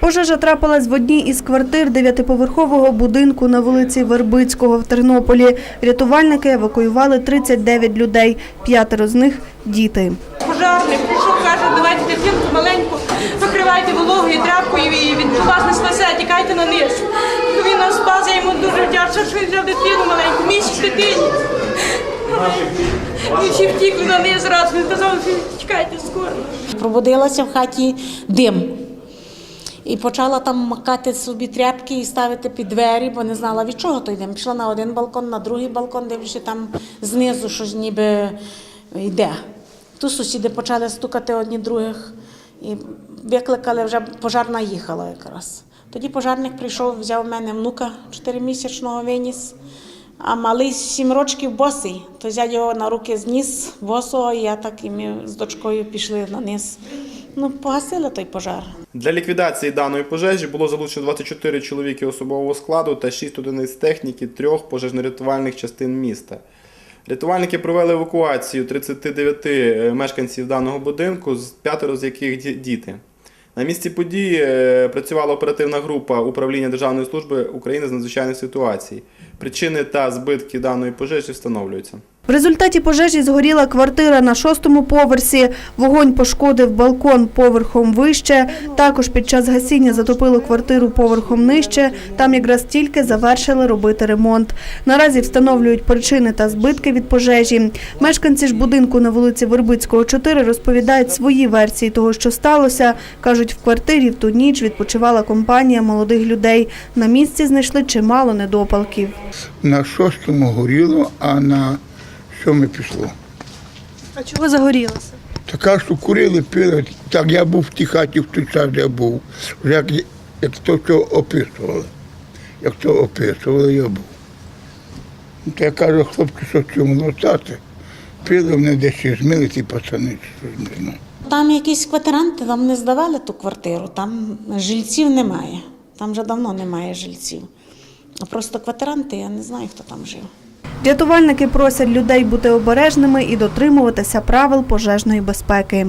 Пожежа трапилась в одній із квартир дев'ятиповерхового будинку на вулиці Вербицького в Тернополі. Рятувальники евакуювали 39 людей, п'ятеро з них – діти. Пожарник прийшов, каже, давайте дитинку маленьку, накривайте вологою тряпкою і від вас не спасе, тікайте на низ. Він нас спас, я йому дуже вдячна, що він взяв дитину маленьку, місяць дитині. Ми всі втікли на низ раз, він казав, тікайте скоро. Пробудилася в хаті дим. І почала там макати собі тряпки і ставити під двері, бо не знала від чого той дим. Пішла на один балкон, на другий балкон, дивлюся, там знизу щось ніби йде. Тут сусіди почали стукати одні других і викликали, вже пожарна їхала якраз. Тоді пожарник прийшов, взяв в мене внука чотиримісячного виніс, а малий сім років босий, то взяв його на руки зніс босого, і я так і ми з дочкою пішли на низ. Ну, погасили той пожар. Для ліквідації даної пожежі було залучено 24 чоловіки особового складу та 6 одиниць техніки трьох пожежно-рятувальних частин міста. Рятувальники провели евакуацію 39 е, мешканців даного будинку, з п'ятеро з яких діти. На місці події е, працювала оперативна група управління Державної служби України з надзвичайних ситуацій. Причини та збитки даної пожежі встановлюються. В результаті пожежі згоріла квартира на шостому поверсі. Вогонь пошкодив балкон поверхом вище. Також під час гасіння затопило квартиру поверхом нижче. Там якраз тільки завершили робити ремонт. Наразі встановлюють причини та збитки від пожежі. Мешканці ж будинку на вулиці Вербицького, 4 розповідають свої версії того, що сталося. Кажуть, в квартирі в ту ніч відпочивала компанія молодих людей. На місці знайшли чимало недопалків. На шостому горіло, а на сьоме пішло. А чого загорілося? Така, що курили, пили. Так я був в тій хаті в той час, де я був. Вже як, як то що описували. Як то описували, я був. Ну, То я кажу, хлопці, що цьому лотати. Пили вони десь і змили ті пацани, щось не знаю. Там якісь квартиранти там не здавали ту квартиру, там жильців немає. Там вже давно немає жильців. А просто квартиранти, я не знаю, хто там жив. Рятувальники просять людей бути обережними і дотримуватися правил пожежної безпеки.